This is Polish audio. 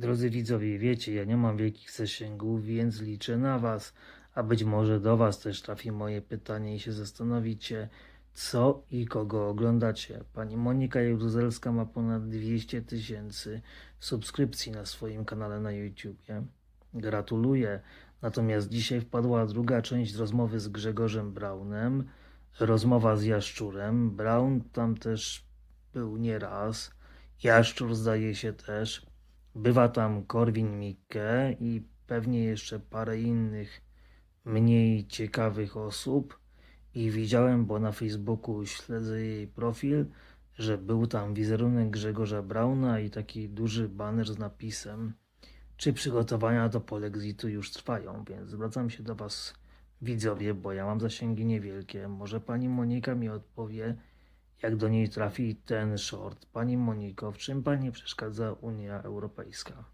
Drodzy widzowie, wiecie, ja nie mam wielkich zasięgów, więc liczę na Was, a być może do Was też trafi moje pytanie i się zastanowicie, co i kogo oglądacie. Pani Monika Jaruzelska ma ponad 200 tysięcy subskrypcji na swoim kanale na YouTubie. Gratuluję. Natomiast dzisiaj wpadła druga część rozmowy z Grzegorzem Braunem. Rozmowa z Jaszczurem. Braun tam też był nieraz. Jaszczur zdaje się też. Bywa tam Korwin Mikke i pewnie jeszcze parę innych mniej ciekawych osób. I widziałem, bo na Facebooku śledzę jej profil, że był tam wizerunek Grzegorza Brauna i taki duży baner z napisem czy przygotowania do polexitu już trwają, więc zwracam się do Was, widzowie, bo ja mam zasięgi niewielkie. Może Pani Monika mi odpowie, jak do niej trafi ten short. Pani Moniko, w czym Pani przeszkadza Unia Europejska?